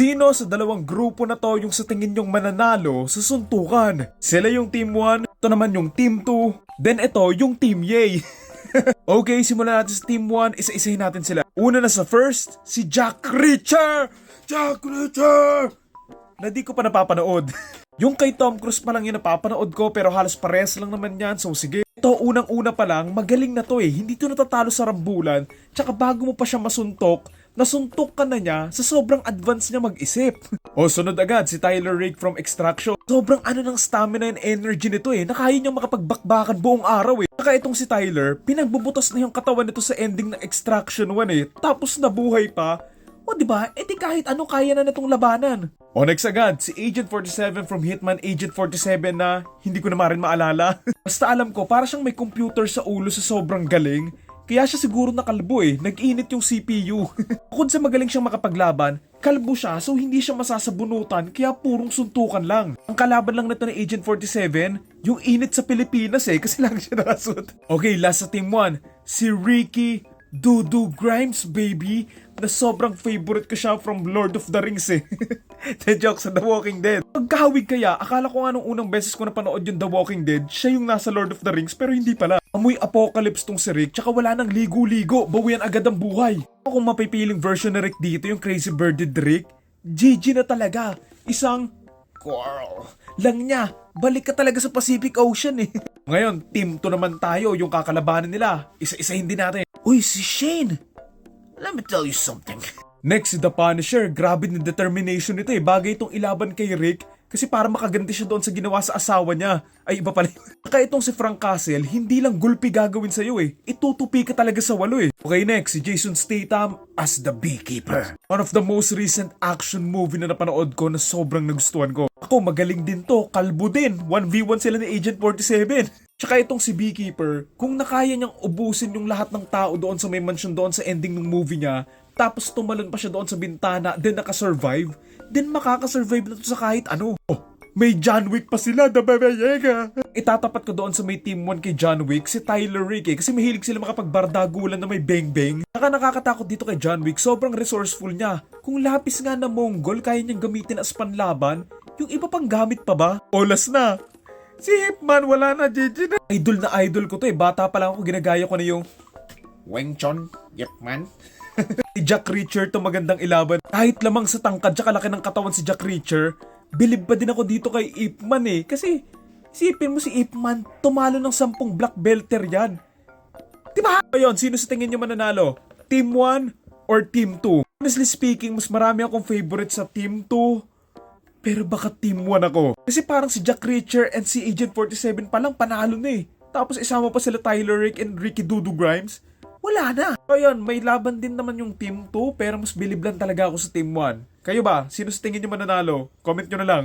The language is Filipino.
Sino sa dalawang grupo na to yung sa tingin yung mananalo sa suntukan? Sila yung Team 1, ito naman yung Team 2, then ito yung Team Yay. okay, simulan natin sa Team 1, isa-isahin natin sila. Una na sa first, si Jack Reacher! Jack Reacher! Na di ko pa napapanood. yung kay Tom Cruise pa lang yung napapanood ko pero halos pares lang naman yan so sige. Ito unang-una pa lang, magaling na to eh. Hindi to natatalo sa rambulan. Tsaka bago mo pa siya masuntok, nasuntok ka na niya sa sobrang advance niya mag-isip. o sunod agad si Tyler Rake from Extraction. Sobrang ano ng stamina and energy nito eh, nakaya niyang makapagbakbakan buong araw eh. Saka itong si Tyler, pinagbubutas na yung katawan nito sa ending ng Extraction 1 eh. Tapos nabuhay pa. O di ba? Eh di kahit ano kaya na nitong labanan. O next agad, si Agent 47 from Hitman Agent 47 na hindi ko na marin maalala. Basta alam ko, para siyang may computer sa ulo sa sobrang galing. Kaya siya siguro nakalbo eh, nag-init yung CPU. Bukod sa magaling siyang makapaglaban, kalbo siya so hindi siya masasabunutan kaya purong suntukan lang. Ang kalaban lang nito ni Agent 47, yung init sa Pilipinas eh kasi lang siya nakasuot. Okay, last sa Team 1, si Ricky Dudu Grimes baby na sobrang favorite ko siya from Lord of the Rings eh. The joke sa The Walking Dead. Pagkahawig kaya, akala ko nga nung unang beses ko napanood yung The Walking Dead, siya yung nasa Lord of the Rings pero hindi pala. Amoy apocalypse tong si Rick, tsaka wala nang ligo-ligo, bawian agad ang buhay. Kung mapipiling version ni Rick dito, yung Crazy Birded Rick, GG na talaga. Isang Coral lang niya. Balik ka talaga sa Pacific Ocean eh. Ngayon, team to naman tayo, yung kakalabanan nila. Isa-isahin din natin. Uy, si Shane! Let me tell you something. Next, si The Punisher. Grabe ng determination nito eh. Bagay itong ilaban kay Rick kasi para makaganti siya doon sa ginawa sa asawa niya. Ay, iba pala. Saka itong si Frank Castle, hindi lang gulpi gagawin sa'yo eh. Itutupi ka talaga sa walo eh. Okay, next, si Jason Statham as the Beekeeper. One of the most recent action movie na napanood ko na sobrang nagustuhan ko. Ako, magaling din to. Kalbo din. 1v1 sila ni Agent 47. Tsaka itong si Beekeeper, kung nakaya niyang ubusin yung lahat ng tao doon sa may mansion doon sa ending ng movie niya, tapos tumalon pa siya doon sa bintana, then nakasurvive, then makakasurvive na to sa kahit ano. Oh, may John Wick pa sila, the Babayega. Itatapat ko doon sa may team 1 kay John Wick, si Tyler Rick eh, kasi mahilig sila makapagbardagulan na may bang-bang. Saka nakakatakot dito kay John Wick, sobrang resourceful niya. Kung lapis nga na Mongol, kaya niyang gamitin as panlaban, yung iba pang gamit pa ba? Olas na. Si Hipman, wala na, GG na. Idol na idol ko to eh. Bata pa lang ako, ginagaya ko na yung Weng Chon, Yipman. si Jack Reacher to magandang ilaban. Kahit lamang sa tangkad tsaka laki ng katawan si Jack Reacher, bilib pa din ako dito kay Ip Man eh. Kasi, isipin mo si Ip Man, tumalo ng sampung black belter yan. Diba? Ayun, sino sa tingin nyo mananalo? Team 1 or Team 2? Honestly speaking, mas marami akong favorite sa Team 2. Pero baka Team 1 ako. Kasi parang si Jack Reacher and si Agent 47 palang panalo na eh. Tapos isama pa sila Tyler Rick and Ricky Dudu Grimes. Wala na. So yun, may laban din naman yung Team 2 pero mas bilib lang talaga ako sa Team 1. Kayo ba? Sino sa tingin nyo mananalo? Comment nyo na lang.